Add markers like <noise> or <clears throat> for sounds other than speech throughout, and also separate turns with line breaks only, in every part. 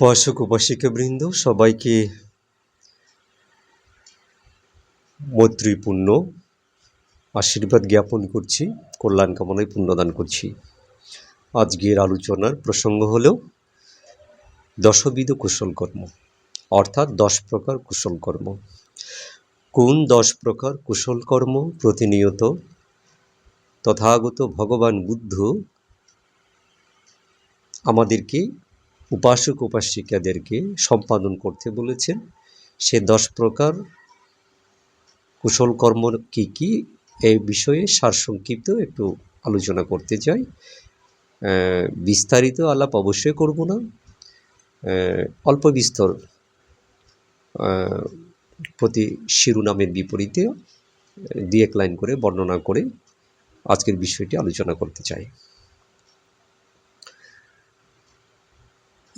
উপাসক উপাসিকাবৃন্দ সবাইকে মৈত্রীপূর্ণ আশীর্বাদ জ্ঞাপন করছি, কল্যাণ কামনায় পুণ্যদান করছি। আজকের আলোচনার প্রসঙ্গ হল দশবিধ কুশল কর্ম, অর্থাৎ দশ প্রকার কুশল কর্ম। কোন দশ প্রকার কুশল কর্ম প্রতিনিয়ত তথাগত ভগবান বুদ্ধ আমাদেরকে উপাসক উপাসিকাদেরকে সম্পাদন করতে বলেছেন। সে দশ প্রকার কুশল কর্ম কী কী এই বিষয়ে সারসংক্ষিপ্ত একটু আলোচনা করতে চাই। বিস্তারিত আলাপ অবশ্যই করব না। অল্প বিস্তর প্রতি শিরোনামের বিপরীতে দুই এক লাইন করে বর্ণনা করে আজকের বিষয়টি আলোচনা করতে চাই।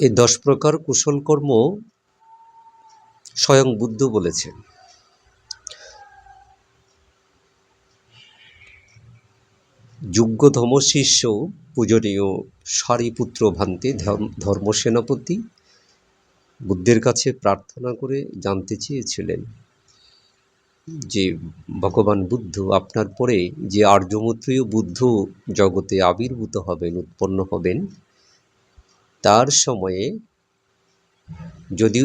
এই দশ প্রকার কুশল কর্ম স্বয়ং বুদ্ধ বলেছেন। যুগ্যধম শিষ্য পূজনীয় সারিপুত্র ভান্তে ধর্ম- ধর্মসেনাপতি বুদ্ধের কাছে প্রার্থনা করে জানতে চেয়েছিলেন যে, ভগবান বুদ্ধ আপনার পরে যে আর্যমত্রীয় বুদ্ধ জগতে আবির্ভূত হবেন, উৎপন্ন হবেন তার সময়ে যদি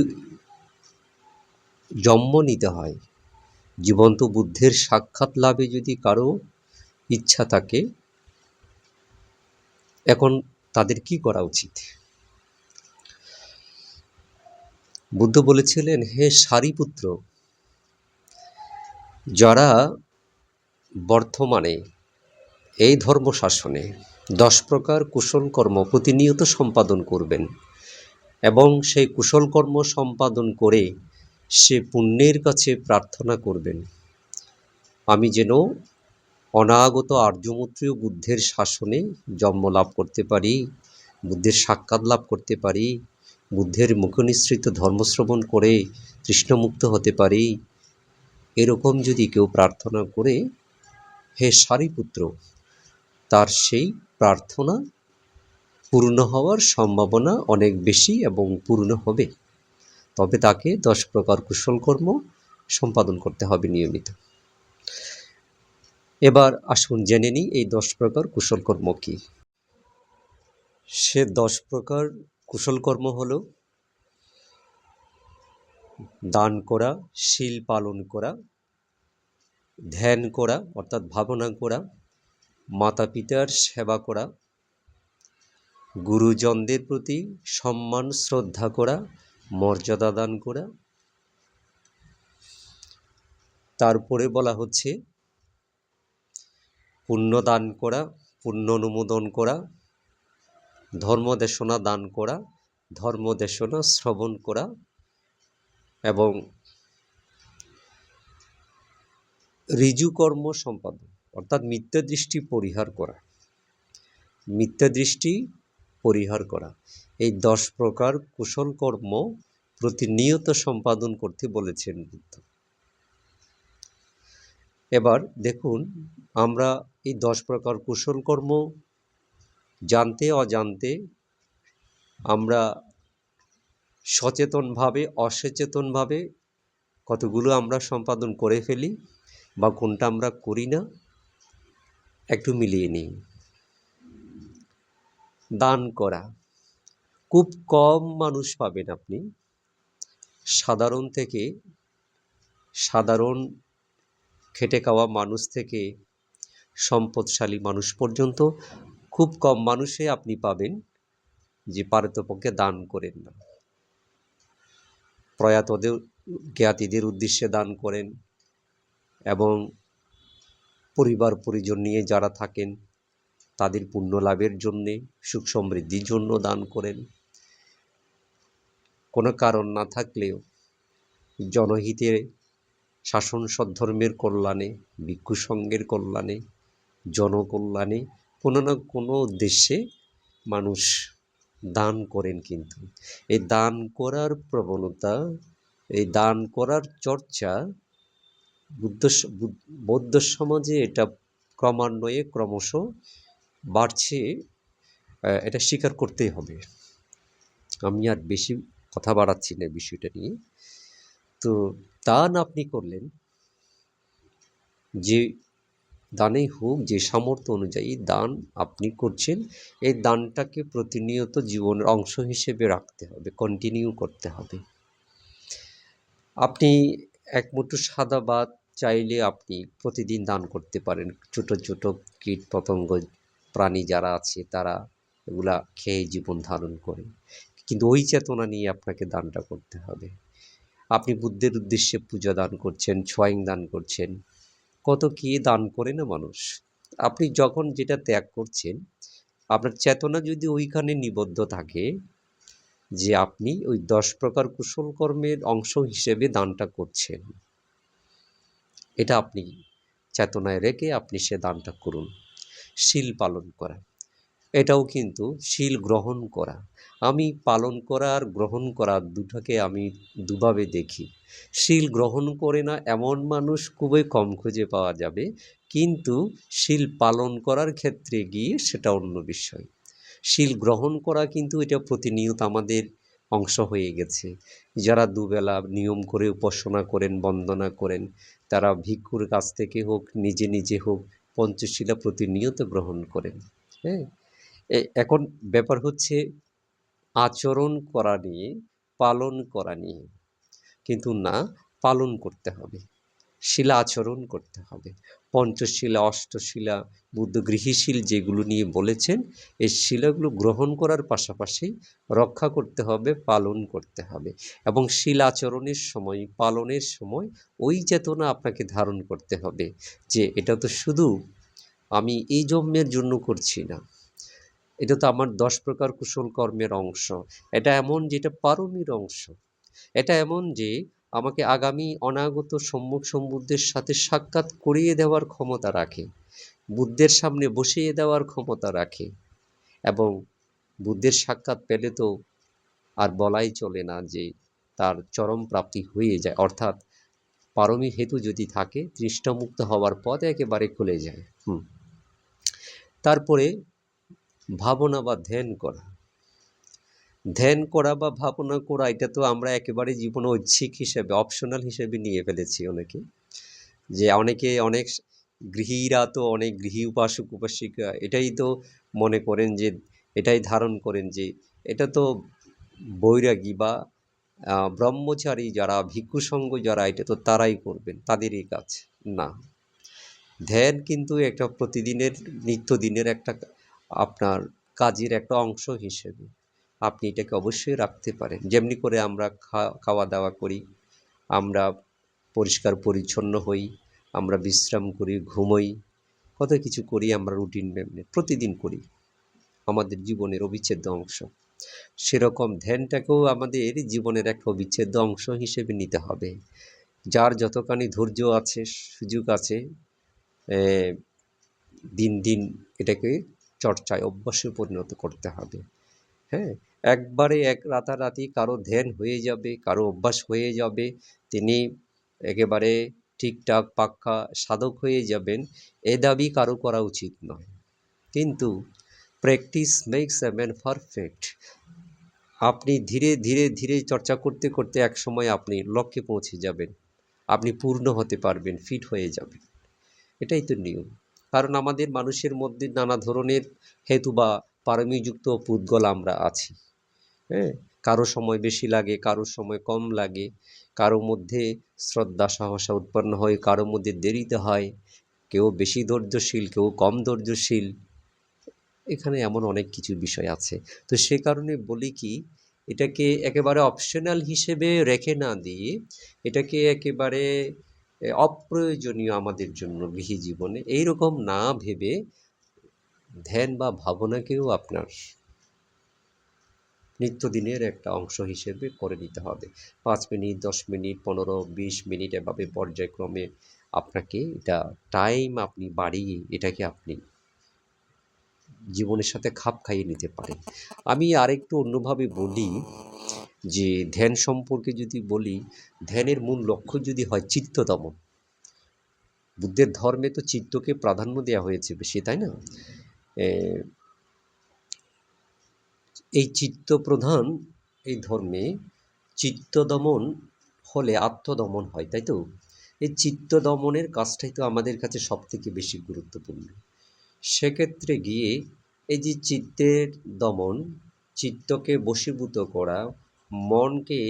জন্ম নিতে হয়, জীবন্ত বুদ্ধের সাক্ষাৎ লাভে যদি কারও ইচ্ছা থাকে, এখন তাদের কি করা উচিত? বুদ্ধ বলেছিলেন, হে সারিপুত্র, যারা বর্তমানে এই ধর্ম শাসনে দশ প্রকার কুশল কর্ম প্রতিনিয়ত সম্পাদন করবেন এবং সেই কুশল কর্ম সম্পাদন করে সে পুণ্যের কাছে প্রার্থনা করবেন। আমি যেন অনাগত আর্যমৈত্রীয় বুদ্ধের শাসনে জন্ম লাভ করতে পারি, বুদ্ধের সাক্ষাৎ লাভ করতে পারি, বুদ্ধের মুখনিসৃত ধর্মশ্রবণ করে তৃষ্ণমুক্ত হতে পারি, এরকম যদি কেউ প্রার্থনা করে, হে সারিপুত্র, তার সেই প্রার্থনা পূর্ণ হওয়ার সম্ভাবনা অনেক বেশি এবং পূর্ণ হবে। তবে তাকে দশ প্রকার কুশল কর্ম সম্পাদন করতে হবে নিয়মিত। এবার আসুন জেনে নিই এই দশ প্রকার কুশল কর্ম কী। সে দশ প্রকার কুশল কর্ম হল দান করা, শীল পালন করা, ধ্যান করা, অর্থাৎ ভাবনা করা মাতা পিতার সেবা করা, গুরুজনদের প্রতি সম্মান, শ্রদ্ধা করা, মর্যাদা দান করা। তারপরে বলা হচ্ছে পুণ্য দান করা, পুণ্য অনুমোদন করা, ধর্মদেশনা দান করা, ধর্মদেশনা শ্রবণ করা এবং ঋজুকর্ম সম্পাদন। অর্থাৎ মিথ্যা দৃষ্টি পরিহার করা। মিথ্যা দৃষ্টি পরিহার করা। এই দশ প্রকার কুশল কর্ম প্রতিনিয়ত সম্পাদন করতে বলেছেন বুদ্ধ। এবার দেখুন, আমরা এই দশ প্রকার কুশল কর্ম জানতে, অজান্তে আমরা সচেতনভাবে, অসচেতনভাবে কতগুলো আমরা সম্পাদন করে ফেলি বা কোনটা আমরা করি না একটু মিলিয়ে নিই। দান করা। খুব কম মানুষ পাবেন আপনি। সাধারণ থেকে সাধারণ খেটে খাওয়া মানুষ থেকে সম্পদশালী মানুষ পর্যন্ত খুব কম মানুষে আপনি পাবেন যে পারতপক্ষে দান করেন না। প্রয়াতদের, জ্ঞাতিদের উদ্দেশ্যে দান করেন এবং পরিবার পরিজন নিয়ে যারা থাকেন, তাদের পুণ্য লাভের জন্যে, সুখ সমৃদ্ধির জন্য দান করেন। কোনো কারণ না থাকলেও জনহিতের শাসন সদ্ধর্মের কল্যাণে, ভিক্ষু সঙ্গের কল্যাণে, জনকল্যাণে কোনো না কোনো উদ্দেশ্যে মানুষ দান করেন কিন্তু। এই দান করার প্রবণতা, এই দান করার চর্চা বুদ্ধ বৌদ্ধ সমাজে এটা ক্রমান্বয়ে ক্রমশ বাড়ছে এটা স্বীকার করতেই হবে। আমি আর বেশি কথা বাড়াচ্ছি না বিষয়টা নিয়ে। তো দান আপনি করলেন যে দানেই হোক, যে সামর্থ্য অনুযায়ী দান আপনি করছেন, এই দানটাকে প্রতিনিয়ত জীবনের অংশ হিসেবে রাখতে হবে কন্টিনিউ করতে হবে। আপনি এক মুঠো সাদা ভাত চাইলে আপনি প্রতিদিন দান করতে পারেন। ছোট ছোট কীট পতঙ্গ প্রাণী যারা আছে, তারা এগুলা খেয়ে জীবন ধারণ করে। কিন্তু ওই চেতনা নিয়ে আপনাকে দানটা করতে হবে। আপনি বুদ্ধের উদ্দেশ্যে পূজা দান করছেন ছোয়াইং দান করছেন, কত কী দান করে না মানুষ? আপনি যখন যেটা ত্যাগ করছেন, আপনার চেতনা যদি ওইখানে নিবদ্ধ থাকে যে আপনি ওই দশ প্রকার কুশল কর্মের অংশ হিসেবে দানটা করছেন। এটা আপনি চেতনায় রেখে আপনি সে দানটা করুন। শিল পালন করা। এটাও কিন্তু শিল গ্রহণ করা। আমি পালন করা আর গ্রহণ করা দুটাকে আমি দুভাবে দেখি। শিল গ্রহণ করে না এমন মানুষ খুবই কম খুঁজে পাওয়া যাবে, কিন্তু শিল পালন করার ক্ষেত্রে গিয়ে সেটা অন্য বিষয়। শিল গ্রহণ করা কিন্তু এটা প্রতিনিয়ত আমাদের অংশ হয়ে গেছে। যারা দুবেলা নিয়ম করে উপাসনা করেন, বন্দনা করেন, তারা ভিক্ষুর কাছ থেকে হোক, নিজে নিজে হোক, পঞ্চশিলা প্রতিনিয়ত গ্রহণ করেন। হ্যাঁ? এখন ব্যাপার হচ্ছে আচরণ করা নিয়ে, পালন করা নিয়ে। কিন্তু না, পালন করতে হবে। শিলা আচরণ করতে হবে। পঞ্চশিলা, অষ্টশিলা বুদ্ধ গৃহীশীল যেগুলো নিয়ে বলেছেন, এই শিলাগুলো গ্রহণ করার পাশাপাশি রক্ষা করতে হবে, পালন করতে হবে এবং শিলাচরণের সময়, পালনের সময় ওই চেতনা আপনাকে ধারণ করতে হবে যে এটা তো শুধু আমি এই জন্মের জন্য করছি না। এটা তো আমার দশ প্রকার কুশল কর্মের অংশ। এটা এমন যেটা পারমির অংশ। এটা এমন যে আমাকে আগামী অনাগত সম্মুখ সম্বুদ্ধের সাথে সাক্ষাৎ করিয়ে দেওয়ার ক্ষমতা রাখে, বুদ্ধের সামনে বসিয়ে দেওয়ার ক্ষমতা রাখে এবং বুদ্ধের সাক্ষাৎ পেলে তো আর বলাই চলে না যে তার চরম প্রাপ্তি হয়ে যায়, অর্থাৎ পারমী হেতু যদি থাকে, তৃষ্ণামুক্ত হওয়ার পথ একেবারে খুলে যায়। হুম। তারপরে ভাবনা বা ধ্যান করা। ধ্যান করা বা ভাবনা করা, এটা তো আমরা একেবারে জীবন ঐচ্ছিক হিসেবে অপশনাল হিসেবে নিয়ে ফেলেছি অনেকে। যে অনেকে অনেক গৃহীরা তো অনেক গৃহী উপাসক, উপাসিকা, এটাই তো মনে করেন যে, এটাই ধারণ করেন যে, এটা তো বৈরাগী বা ব্রহ্মচারী যারা ভিক্ষু সঙ্গ যারা, এটা তো তারাই করবেন, তাদেরই কাজ, না। ধ্যান কিন্তু একটা প্রতিদিনের, নিত্যদিনের একটা, আপনার কাজের একটা অংশ হিসেবে। আপনি এটাকে অবশ্যই রাখতে পারেন। যেমনি করে আমরা খাওয়া দাওয়া করি, আমরা পরিষ্কার পরিচ্ছন্ন হই, আমরা বিশ্রাম করি, ঘুমোই, কত কিছু করি আমরা রুটিন মেনে প্রতিদিন করি। আমাদের জীবনের অবিচ্ছেদ্য অংশ। সেরকম ধ্যানটাকেও আমাদের জীবনের একটা অবিচ্ছেদ্য অংশ হিসেবে নিতে হবে। যার যতখানি ধৈর্য আছে, সুযোগ আছে দিন দিন এটাকে চর্চায় অভ্যাসে পরিণত করতে হবে। হ্যাঁ একবারে এক রাতারাতি কারও ধ্যান হয়ে যাবে, কারও অভ্যাস হয়ে যাবে, তিনি একেবারে ঠিকঠাক, পাক্কা সাধক হয়ে যাবেন, এ দাবি কারও করা উচিত নয়। কিন্তু practice makes a man perfect. আপনি ধীরে ধীরে ধীরে চর্চা করতে করতে এক সময় আপনি লক্ষ্যে পৌঁছে যাবেন, আপনি পূর্ণ হতে পারবেন, ফিট হয়ে যাবেন। এটাই তো নিয়ম। কারণ আমাদের মানুষের মধ্যে নানা ধরনের হেতু বা পারমিযুক্ত পুদ্গল আমরা আছি। হ্যাঁ? কারও সময় বেশি লাগে, কারও সময় কম লাগে, কারও মধ্যে শ্রদ্ধা, সাহসা উৎপন্ন হয়, কারও মধ্যে দেরিতে হয়, কেউ বেশি ধৈর্যশীল, কেউ কম ধৈর্যশীল। এখানে এমন অনেক কিছু বিষয় আছে। তো সে কারণে বলি কি, এটাকে একেবারে অপশনাল হিসেবে রেখে না দিয়ে, এটাকে একেবারে অপ্রয়োজনীয় আমাদের জন্য গৃহী জীবনে। এইরকম না ভেবে ধ্যান বা ভাবনাকেও আপনার নিত্যদিনের একটা অংশ হিসেবে করে নিতে হবে। পাঁচ মিনিট, দশ মিনিট, পনেরো, বিশ মিনিট এভাবে পর্যায়ক্রমে আপনাকে এটা টাইম আপনি বাড়িয়ে এটাকে আপনি জীবনের সাথে খাপ খাইয়ে নিতে পারেন। আমি আরেকটু অন্যভাবে বলি যে ধ্যান সম্পর্কে যদি বলি, ধ্যানের মূল লক্ষ্য যদি হয় চিত্ত দমন বুদ্ধের ধর্মে তো চিত্তকে প্রাধান্য দেওয়া হয়েছে বেশি তাই না? এই চিত্ত প্রধান এই ধর্মে চিত্ত দমন হলে আত্মদমন হয়, তাই তো? এই চিত্ত দমনের কাজটাই তো আমাদের কাছে সব থেকে বেশি গুরুত্বপূর্ণ। সেক্ষেত্রে গিয়ে এই যে চিত্তের দমন, চিত্তকে বশীভূত করা, মনকে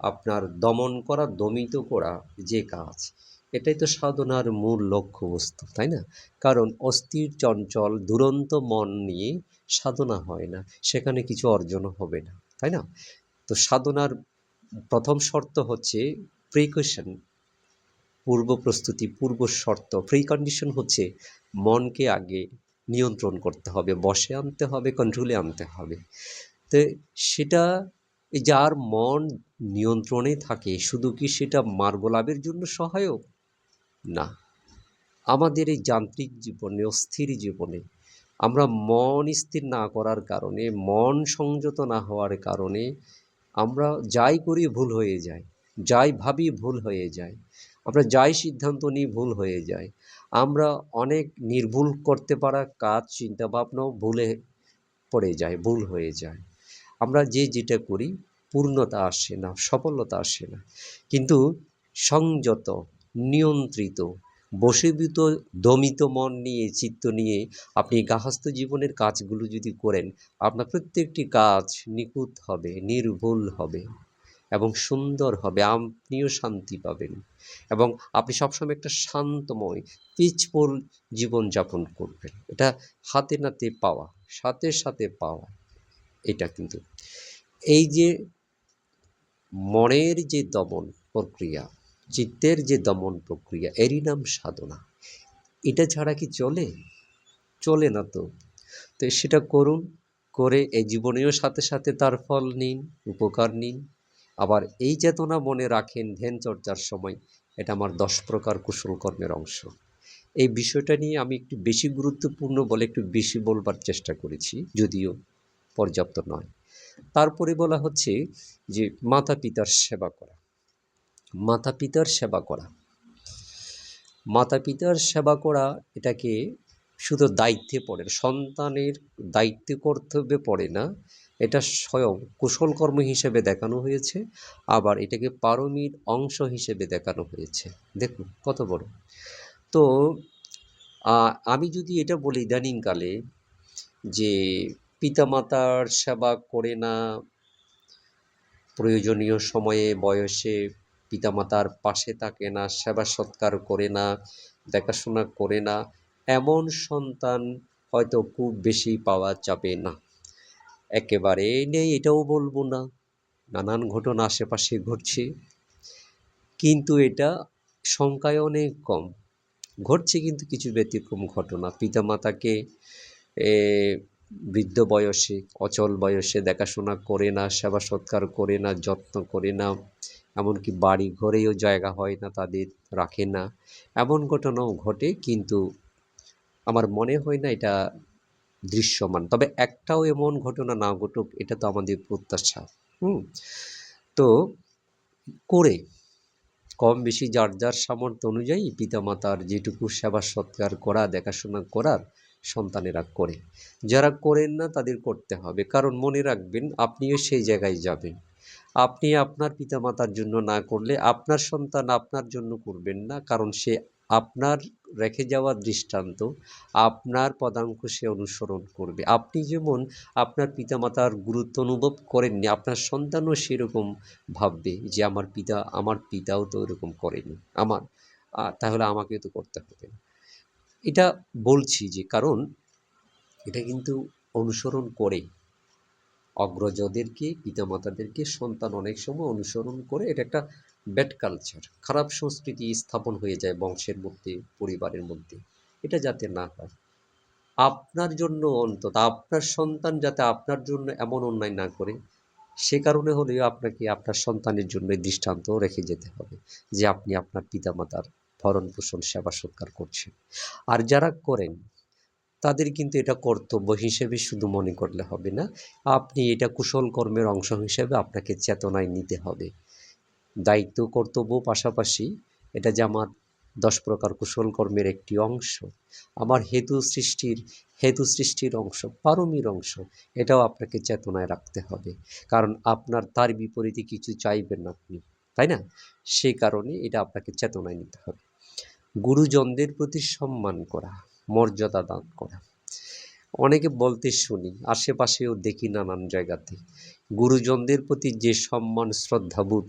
আপনার দমন করা, দমিত করা যে কাজ এটাই তো সাধনার মূল লক্ষ্যবস্তু তাই না? কারণ অস্থির, চঞ্চল, দুরন্ত মন নিয়ে সাধনা হয় না, সেখানে কিছু অর্জন হবে না, তাই না? তো সাধনার প্রথম শর্ত হচ্ছে প্রিকশন পূর্ব প্রস্তুতি, পূর্ব শর্ত। প্রি কন্ডিশন হচ্ছে মনকে আগে নিয়ন্ত্রণ করতে হবে, বসে আনতে হবে কন্ট্রোলে আনতে হবে। তো সেটা, যার মন নিয়ন্ত্রণে থাকে, শুধু কি সেটা মার্গ লাভের জন্য সহায়ক? না। আমাদের এই যান্ত্রিক জীবনে, অস্থির জীবনে, আমরা মন স্থির না করার কারণে, মন সংযত না হওয়ার কারণে, আমরা যাই করি ভুল হয়ে যায়, যাই ভাবি ভুল হয়ে যায়, আমরা যাই সিদ্ধান্ত নিই ভুল হয়ে যায়, আমরা অনেক নির্ভুল করতে পারা কাজ, চিন্তাভাবনাও ভুলে পড়ে যায়, ভুল হয়ে যায়। আমরা যে যেটা করি, পূর্ণতা আসে না, সফলতা আসে না। কিন্তু সংযত নিয়ন্ত্রিত, বশীভূত, দমিত মন নিয়ে, চিত্ত নিয়ে আপনি গাহস্থ জীবনের কাজগুলো যদি করেন, আপনার প্রত্যেকটি কাজ নিখুঁত হবে, নির্ভুল হবে এবং সুন্দর হবে, আপনিও শান্তি পাবেন এবং আপনি সবসময় একটা শান্তময়, পিচফুল জীবনযাপন করবেন। এটা হাতে নাতে পাওয়া, সাথে সাথে পাওয়া, এটা কিন্তু। এই যে মনের যে দমন প্রক্রিয়া চিত্তের যে দমন প্রক্রিয়া, এরই নাম সাধনা। এটা ছাড়া কি চলে? চলে না তো। তো সেটা করুন, করে এই জীবনেও সাথে সাথে তার ফল নিন, উপকার নিন। আবার এই চেতনা মনে রাখেন ধ্যান চর্চার সময়, এটা আমার দশ প্রকার কুশল কর্মের অংশ। এই বিষয়টা নিয়ে আমি একটু বেশি গুরুত্বপূর্ণ বলে একটু বেশি বলবার চেষ্টা করেছি, যদিও পর্যাপ্ত নয়। তারপরে বলা হচ্ছে যে মাতা পিতার সেবা করা। মাতা পিতার সেবা করা। মাতা পিতার সেবা করা এটাকে শুধু দায়িত্বে পড়ে সন্তানের দায়িত্ব কর্তব্যে পড়ে না, এটা স্বয়ং কুশল কর্ম হিসেবে দেখানো হয়েছে, আবার এটাকে পারমির অংশ হিসেবে দেখানো হয়েছে। দেখুন, কত বড়। তো আমি যদি এটা বলি ইদানিংকালে যে পিতামাতার সেবা করে না, প্রয়োজনীয় সময়ে, বয়সে পিতামাতার পাশে থাকে না, সেবা সৎকার করে না, দেখাশোনা করে না, এমন সন্তান হয়তো খুব বেশি পাওয়া যাবে না। একেবারে নেই, এটাও বলব না। নানান ঘটনা আশেপাশে ঘটছে। কিন্তু এটা সংখ্যায় অনেক কম। ঘটছে কিন্তু কিছু ব্যতিক্রম ঘটনা। পিতামাতাকে বৃদ্ধ বয়সে, অচল বয়সে দেখাশোনা করে না, সেবা সৎকার করে না, যত্ন করে না এমনকি বাড়ি ঘরেও জায়গা হয় না, তাদের রাখে না। এমন ঘটনাও ঘটে কিন্তু আমার মনে হয় না এটা দৃশ্যমান। তবে একটাও এমন ঘটনা না ঘটুক, এটা তো আমাদের প্রত্যাশা। হুম? তো করে কম বেশি যার যার সামর্থ্য অনুযায়ী পিতামাতার যেটুকু সেবা সৎকার করা, দেখাশোনা করার সন্তানেরা করে। যারা করেন না তাদের করতে হবে। কারণ মনে রাখবেন, আপনিও সেই জায়গায় যাবেন। আপনি আপনার পিতামাতার জন্য না করলে আপনার সন্তান আপনার জন্য করবেন না, কারণ সে আপনার রেখে যাওয়া দৃষ্টান্ত, আপনার পদাঙ্ক সে অনুসরণ করবে। আপনি যেমন আপনার পিতামাতার গুরুত্ব অনুভব করেননি, আপনার সন্তানও সেরকম ভাববে যে, আমার পিতা, আমার পিতাও তো এরকম করেনি, আমার তাহলে আমাকে তো করতে হবে এটা বলছি যে, কারণ এটা কিন্তু অনুসরণ করে। অগ্রজদেরকে, পিতামাতাদেরকে সন্তান অনেক সময় অনুসরণ করে এটা একটা ব্যাড কালচার। খারাপ সংস্কৃতি স্থাপন হয়ে যায় বংশের মধ্যে, পরিবারের মধ্যে। এটা যাতে না হয়। আপনার জন্য অন্তত, আপনার সন্তান যাতে আপনার জন্য এমন অন্যায় না করে, সে কারণে হলেও আপনাকে আপনার সন্তানের জন্য দৃষ্টান্ত রেখে যেতে হবে যে আপনি আপনার পিতামাতার ভরণ পোষণ সেবা সৎকার করছেন। আর যারা করেন তাদের কিন্তু এটা কর্তব্য হিসেবে শুধু মনে করলে হবে না, আপনি এটা কুশল কর্মের অংশ হিসেবে আপনাকে চেতনায় নিতে হবে। দায়িত্ব, কর্তব্য পাশাপাশি এটা যে আমার দশ প্রকার কুশল কর্মের একটি অংশ, আমার হেতু সৃষ্টির হেতু সৃষ্টির অংশ, পারমির অংশ, এটাও আপনাকে চেতনায় রাখতে হবে। কারণ আপনার তার বিপরীতে কিছু চাইবেন আপনি, তাই না? সেই কারণে এটা আপনাকে চেতনায় নিতে হবে। গুরুজনদের প্রতি সম্মান করা। মর্যাদা দান করা। অনেকে বলতে শুনি, আশেপাশেও দেখি নানান জায়গাতে, গুরুজনদের প্রতি যে সম্মান, শ্রদ্ধাবোধ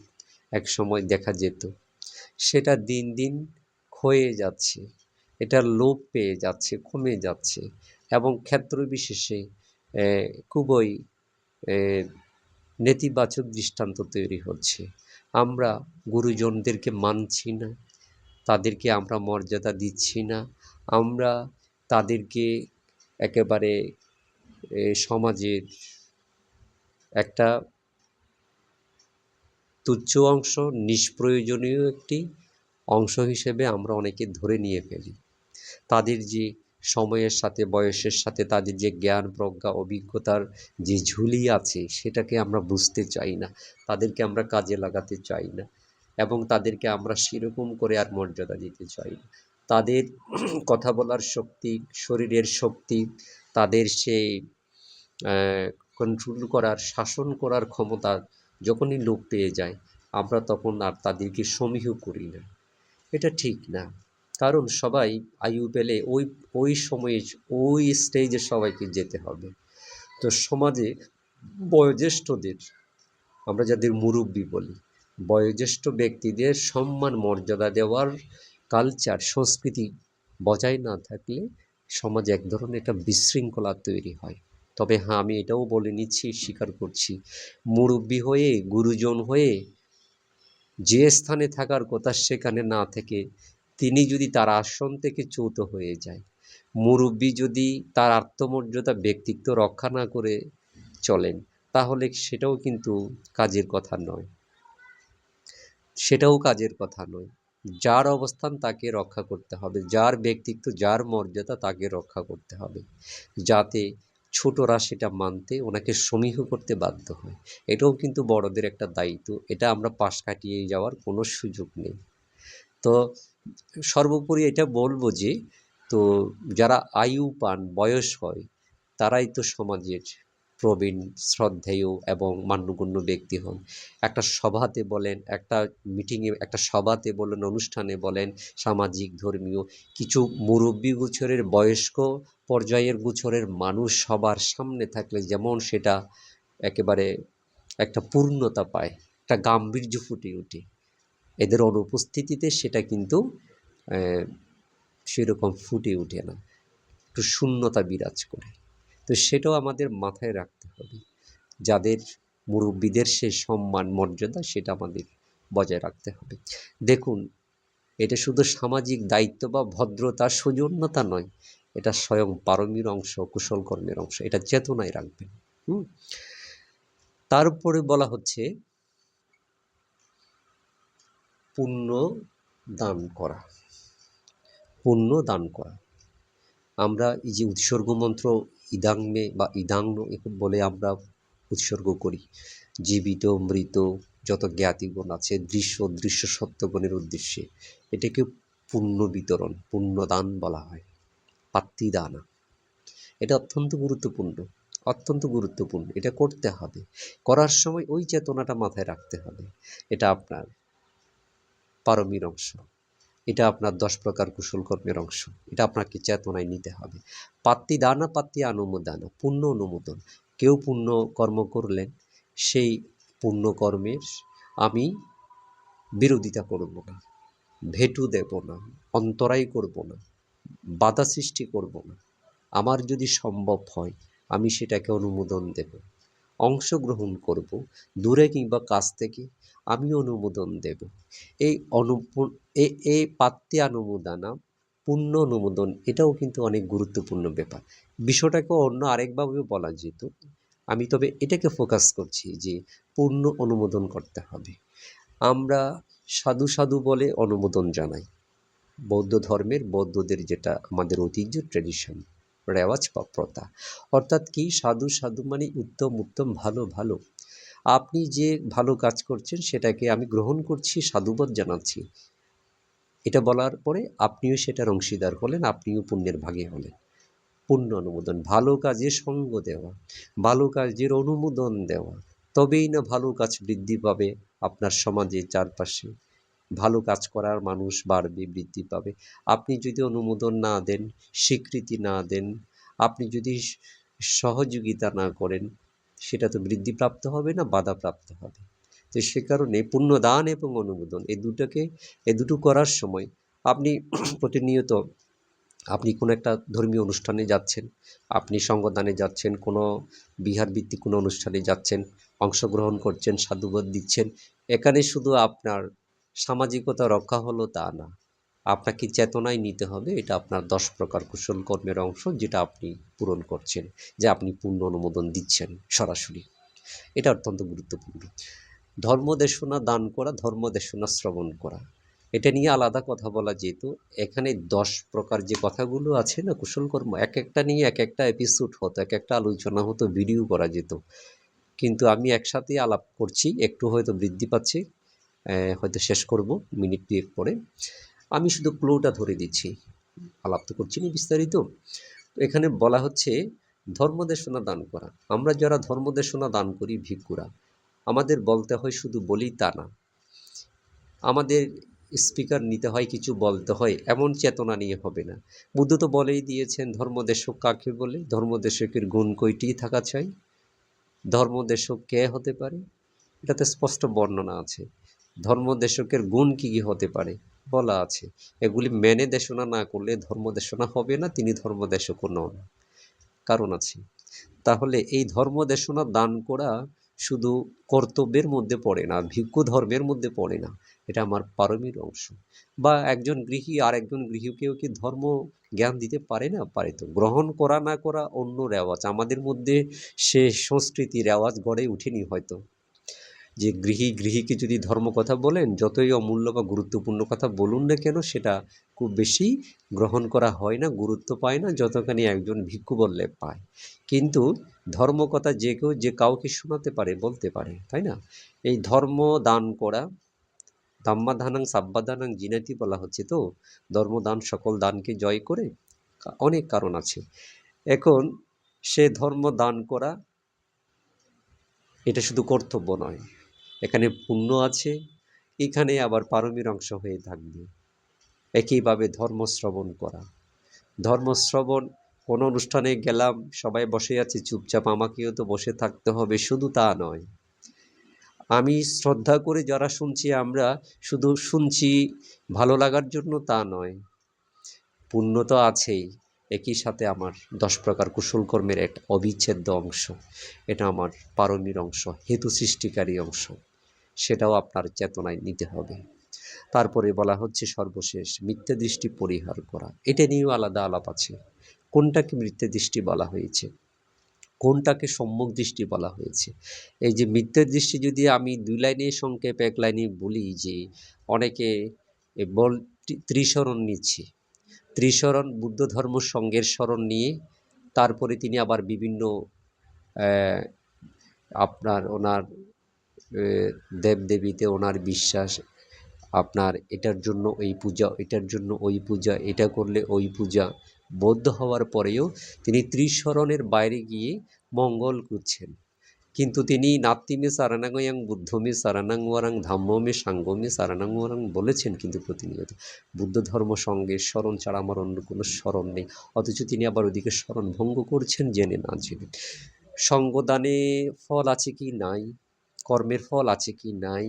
এক সময় দেখা যেত, সেটা দিন দিন ক্ষয়ে যাচ্ছে, এটা লোপ পেয়ে যাচ্ছে, কমে যাচ্ছে এবং ক্ষেত্র বিশেষে খুবই নেতিবাচক দৃষ্টান্ত তৈরি হচ্ছে। আমরা গুরুজনদেরকে মানছি না, তাদেরকে আমরা মর্যাদা দিচ্ছি না আমরা তাদেরকে একেবারে সমাজের একটা তুচ্ছ অংশ, নিষ্প্রয়োজনীয় একটি অংশ হিসেবে আমরা অনেকে ধরে নিয়ে ফেলি। তাদের যে সময়ের সাথে, বয়সের সাথে, তাদের যে জ্ঞান, প্রজ্ঞা, অভিজ্ঞতার যে ঝুলি আছে, সেটাকে আমরা বুঝতে চাই না। তাদেরকে আমরা কাজে লাগাতে চাই না এবং তাদেরকে আমরা সেরকম করে আর মর্যাদা দিতে চাই না। তাদের কথা বলার শক্তি, শরীরের শক্তি, তাদের সেই কন্ট্রোল করার, শাসন করার ক্ষমতা যখনই লোপ পেয়ে যায়, আমরা তখন আর তাদেরকে সমীহ করি না। এটা ঠিক না। কারণ সবাই আয়ু পেলে ওই ওই সময়ে, ওই স্টেজে সবাইকে যেতে হবে। তো সমাজে বয়োজ্যেষ্ঠদের, আমরা যাদের মুরব্বী বলি, বয়োজ্যেষ্ঠ ব্যক্তিদের সম্মান, মর্যাদা দেওয়ার কালচার, সংস্কৃতি বজায় না থাকলে সমাজে এক ধরনের একটা বিশৃঙ্খলা তৈরি হয়। তবে হ্যাঁ আমি এটাও বলে নিচ্ছি, স্বীকার করছি, মুরব্বী হয়ে, গুরুজন হয়ে, যে স্থানে থাকার কথা সেখানে না থেকে তিনি যদি তার আসন থেকে চ্যুত হয়ে যায়, মুরব্বী যদি তার আত্মমর্যাদা, ব্যক্তিত্ব রক্ষা না করে চলেন, তাহলে সেটাও কিন্তু কাজের কথা নয়। সেটাও কাজের কথা নয়। যার অবস্থান তাকে রক্ষা করতে হবে, যার ব্যক্তিত্ব, যার মর্যাদা তাকে রক্ষা করতে হবে। যাতে ছোটরা সেটা মানতে ওনাকে সমীহ করতে বাধ্য হয়। এটাও কিন্তু বড়দের একটা দায়িত্ব। এটা আমরা পাশ কাটিয়ে যাওয়ার কোনো সুযোগ নেই। তো সর্বোপরি এটা বলব যে, তো যারা আয়ু পান, বয়স হয়, তারাই তো সমাজের প্রবীণ, শ্রদ্ধেয় এবং মান্যগণ্য ব্যক্তি হন। একটা সভাতে বলেন, একটা মিটিংয়ে একটা সভাতে বলেন, অনুষ্ঠানে বলেন, সামাজিক, ধর্মীয় কিছু মুরব্বী গুছরের বয়স্ক পর্যায়ের গুছরের মানুষ সবার সামনে থাকলে যেমন সেটা একেবারে একটা পূর্ণতা পায়, একটা গাম্ভীর্য ফুটে ওঠে। এদের অনুপস্থিতিতে সেটা কিন্তু সেরকম ফুটে ওঠে না। একটু শূন্যতা বিরাজ করে। তো সেটাও আমাদের মাথায় রাখতে হবে। যাদের মুরব্বীদের সে সম্মান, মর্যাদা সেটা আমাদের বজায় রাখতে হবে। দেখুন, এটা শুধু সামাজিক দায়িত্ব বা ভদ্রতা সৌজন্যতা নয়, এটা স্বয়ং পারমির অংশ কুশল কর্মের অংশ, এটা চেতনায় রাখবেন। হুম? তারপরে বলা হচ্ছে, পুণ্য দান করা। পুণ্য দান করা। আমরা এই যে উৎসর্গ মন্ত্র ইদাংমে বা ইদাংন বলে আমরা উৎসর্গ করি। জীবিত, মৃত, যত জ্ঞাতিগুণ আছে, দৃশ্য দৃশ্য সত্যগুণের উদ্দেশ্যে এটাকে পুণ্য বিতরণ, পুণ্যদান বলা হয়, পাত্তিদানা। এটা অত্যন্ত গুরুত্বপূর্ণ অত্যন্ত গুরুত্বপূর্ণ। এটা করতে হবে। করার সময় ওই চেতনাটা মাথায় রাখতে হবে। এটা আপনার পারমির অংশ। এটা আপনার দশ প্রকার কুশল কর্মের অংশ। এটা আপনাকে চেতনায় নিতে হবে। পাত্তি দানা, পাত্তি অনুমোদানা পুণ্য অনুমোদন। কেউ পুণ্য কর্ম করলেন, সেই পুণ্য কর্মের আমি বিরোধিতা করব না, ভেটু দেব না অন্তরাই করব না, বাধা সৃষ্টি করব না। আমার যদি সম্ভব হয়, আমি সেটাকে অনুমোদন দেব। অংশগ্রহণ করব, দূরে কিংবা কাছ থেকে আমি অনুমোদন দেব। এই অনুপ এই পাত্তি অনুমোদনা পূর্ণ অনুমোদন, এটাও কিন্তু অনেক গুরুত্বপূর্ণ ব্যাপার। বিষয়টাকে অন্য আরেকভাবে বলা যেত। আমি তবে এটাকে ফোকাস করছি যে পূর্ণ অনুমোদন করতে হবে। আমরা সাধু সাধু বলে অনুমোদন জানাই। বৌদ্ধ ধর্মের বৌদ্ধদের যেটা আমাদের ঐতিহ্য ট্রেডিশন রেওয়াজ বা প্রথা। অর্থাৎ কি? সাধু সাধু মানে উত্তম উত্তম, ভালো ভালো। আপনি যে ভালো কাজ করছেন সেটাকে আমি গ্রহণ করছি, সাধুবাদ জানাচ্ছি। এটা বলার পরে আপনিও সেটার অংশীদার হলেন, আপনিও পুণ্যের ভাগে হলেন। পূর্ণ অনুমোদন, ভালো কাজে সঙ্গ দেওয়া, ভালো কাজের অনুমোদন দেওয়া। তবেই না ভালো কাজ বৃদ্ধি পাবে আপনার সমাজে চারপাশে। ভালো কাজ করার মানুষ বাড়বে, বৃদ্ধি পাবে। আপনি যদি অনুমোদন না দেন, স্বীকৃতি না দেন, আপনি যদি সহযোগিতা না করেন সেটা তো বৃদ্ধিপ্রাপ্ত হবে না, বাধাপ্রাপ্ত হবে। তো সে কারণে পুণ্যদান এবং অনুমোদন এই দুটোকে এ দুটো করার সময় আপনি <clears throat> প্রতিনিয়ত আপনি কোনো একটা ধর্মীয় অনুষ্ঠানে যাচ্ছেন, আপনি সঙ্গদানে যাচ্ছেন, কোনো বিহার ভিত্তিক কোনো অনুষ্ঠানে যাচ্ছেন, অংশগ্রহণ করছেন, সাধুবাদ দিচ্ছেন, এখানে শুধু আপনার সামাজিকতা রক্ষা হলো তা না। আপনাকে চেতনায় নিতে হবে, এটা আপনার দশ প্রকার কুশল কর্মের অংশ যেটা আপনি পূরণ করছেন, যে আপনি পূর্ণ অনুমোদন দিচ্ছেন সরাসরি। এটা অত্যন্ত গুরুত্বপূর্ণ। ধর্মদেশনা দান করা ধর্মদেশনা শ্রবণ করা, এটা নিয়ে আলাদা কথা বলা যেত এখানে দশ প্রকার যে কথাগুলো আছে না, কুশল কর্ম, এক একটা নিয়ে এক একটা এপিসোড হতো, এক একটা আলোচনা হতো ভিডিও করা যেত। কিন্তু আমি একসাথে আলাপ করছি, একটু হয়তো বৃদ্ধি পাচ্ছে হয়তো শেষ করব, মিনিট দুয়েক পরে। আমি শুধু ক্লোটা ধরে দিচ্ছি আলাপ তো করছি না বিস্তারিত। এখানে বলা হচ্ছে ধর্মদেশনা দান করা। আমরা যারা ধর্মদেশনা দান করি ভিক্ষুরা, আমাদের বলতে হয় শুধু বলি তা না। আমাদের স্পিকার নিতে হয় কিছু বলতে হয়, এমন চেতনা নিয়ে হবে না। বুদ্ধ তো বলেই দিয়েছেন ধর্মদেশক কাকে বলে? ধর্মদেশকের গুণ কয়টি থাকা চাই? ধর্মদেশক কে হতে পারে? এটাতে স্পষ্ট বর্ণনা আছে। ধর্মদেশকের গুণ কী কী হতে পারে? বলা আছে। এগুলি মেনে দেশনা না করলে ধর্মদেশনা হবে না, তিনি ধর্মদেশকও নন। কারণ আছে। তাহলে এই ধর্মদেশনা দান করা শুধু কর্তব্যের মধ্যে পড়ে না, ভিক্ষু ধর্মের মধ্যে পড়ে না। এটা আমার পারমির অংশ। বা একজন গৃহী আর একজন গৃহীকেও কি ধর্ম জ্ঞান দিতে পারে না? পারে তো। গ্রহণ করা না করা অন্য রেওয়াজ। আমাদের মধ্যে সে সংস্কৃতি রেওয়াজ গড়ে উঠেনি হয়তো। যে গৃহী গৃহীকে যদি ধর্ম কথা বলেন, যতই অমূল্য বা গুরুত্বপূর্ণ কথা বলুন না কেন, সেটা খুব বেশি গ্রহণ করা হয় না, গুরুত্ব পায় না, যতখানি একজন ভিক্ষু বললে পায়। কিন্তু ধর্ম কথা যে কেউ, যে কাউকে শোনাতে পারে, বলতে পারে, তাই না? এই ধর্ম দান করা, দাম্মাদানাং, সাব্বাদানাং, জিনাতি বলা হচ্ছে তো? ধর্মদান সকল দানকে জয় করে? অনেক কারণ আছে। এখন সে ধর্ম দান করা, এটা শুধু কর্তব্য নয় এখানে পুণ্য আছে, এখানে আবার পারমির অংশ হয়ে থাকবে। একইভাবে ধর্ম শ্রবণ করা। ধর্ম শ্রবণ কোনো অনুষ্ঠানে গেলাম, সবাই বসে আছে, চুপচাপ আমাকেও তো বসে থাকতে হবে, শুধু তা নয়। আমি শ্রদ্ধা করে যারা শুনছি, আমরা শুধু শুনছি, ভালো লাগার জন্য তা নয়। পুণ্য তো আছেই, একই সাথে আমার দশ প্রকার কুশল কর্মের এক অবিচ্ছেদ্য অংশ। এটা আমার পারমির অংশ, হেতু সৃষ্টিকারী অংশ। সেটাও আপনার চেতনায় নিতে হবে। তারপরে বলা হচ্ছে সর্বশেষ, মিথ্যা দৃষ্টি পরিহার করা। এটা নিয়েও আলাদা আলাপ আছে। কোনটাকে মিথ্যা দৃষ্টি বলা হয়েছে? কোনটাকে সম্মুখ দৃষ্টি বলা হয়েছে? এই যে মিথ্যা দৃষ্টি যদি আমি দুই লাইনে সংক্ষেপ এক লাইনে বলি যে অনেকে বল ত্রি- ত্রিশরণ নিচ্ছে। ত্রিশরণ বুদ্ধ ধর্ম সঙ্গের স্মরণ নিয়ে তারপরে তিনি আবার বিভিন্ন আপনার ওনার দেবদেবীতে ওনার বিশ্বাস, আপনার এটার জন্য এই পূজা, এটার জন্য ওই পূজা, এটা করলে ওই পূজা, বৌদ্ধ হওয়ার পরেও তিনি ত্রিশরণের বাইরে গিয়ে মঙ্গল করছেন। কিন্তু তিনি নাত্তিমে সারানাঙ্গয়াং, বুদ্ধমে ওয়ারাং ধাম্মমে সাঙ্গমে সারানাং ওয়ারাং বলেছেন কিন্তু প্রতিনিয়ত। বুদ্ধ ধর্ম সঙ্গে স্মরণ ছাড়া আমার অন্য কোনো স্মরণ নেই। অথচ তিনি আবার ওদিকে স্মরণ ভঙ্গ করছেন, জেনে না জেনে। সঙ্গদানে ফল আছে কি নাই? কর্মের ফল আছে কি নাই?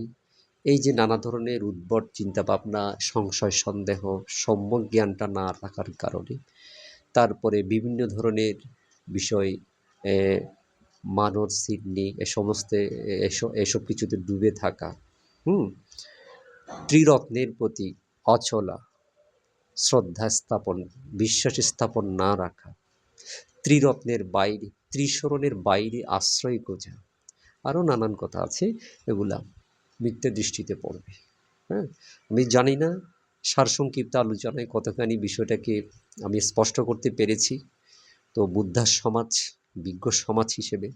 এই যে নানা ধরনের উদ্ভট চিন্তাভাবনা, সংশয়, সন্দেহ, সম্যক জ্ঞানটা না রাখার কারণে তারপরে বিভিন্ন ধরনের বিষয় মানব সিডনি এ সমস্ত এসব কিছুতে ডুবে থাকা, হুম? ত্রিরত্নের প্রতি অচলা, শ্রদ্ধা স্থাপন, বিশ্বাস স্থাপন না রাখা, ত্রিরত্নের বাইরে, ত্রিশরণের বাইরে আশ্রয় খোঁজা আরও নানান কথা আছে এগুলা মিথ্যে দৃষ্টিতে পড়বে হ্যাঁ? আমি জানি না সারসংক্ষিপ্ত আলোচনায় কতখানি বিষয়টাকে আমি স্পষ্ট করতে পেরেছি। তো বুদ্ধা সমাজ, বিজ্ঞ সমাজ হিসেবে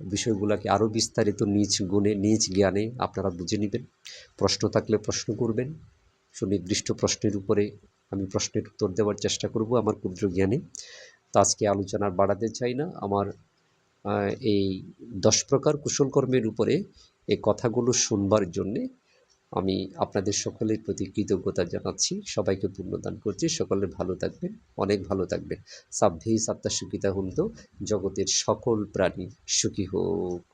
বিষয়গুলোকে আরও বিস্তারিত নিজ গুণে, নিজ জ্ঞানে আপনারা বুঝে নেবেন। প্রশ্ন থাকলে প্রশ্ন করবেন, সুনির্দিষ্ট প্রশ্নের উপরে আমি প্রশ্নের উত্তর দেওয়ার চেষ্টা করব আমার ক্ষুদ্র জ্ঞানে। তো আজকে আলোচনার বাড়াতে চাই না, আমার এই দশ প্রকার কুশলকর্মের উপরে এই কথাগুলো শুনবার জন্যে আমি আপনাদের সকলের প্রতি কৃতজ্ঞতা জানাচ্ছি। সবাইকে পূর্ণদান করছি। সকলে ভালো থাকবেন, অনেক ভালো থাকবেন। সাভ্যে সাত্তা সুখিতা হুন্ত জগতের সকল প্রাণী সুখী হোক।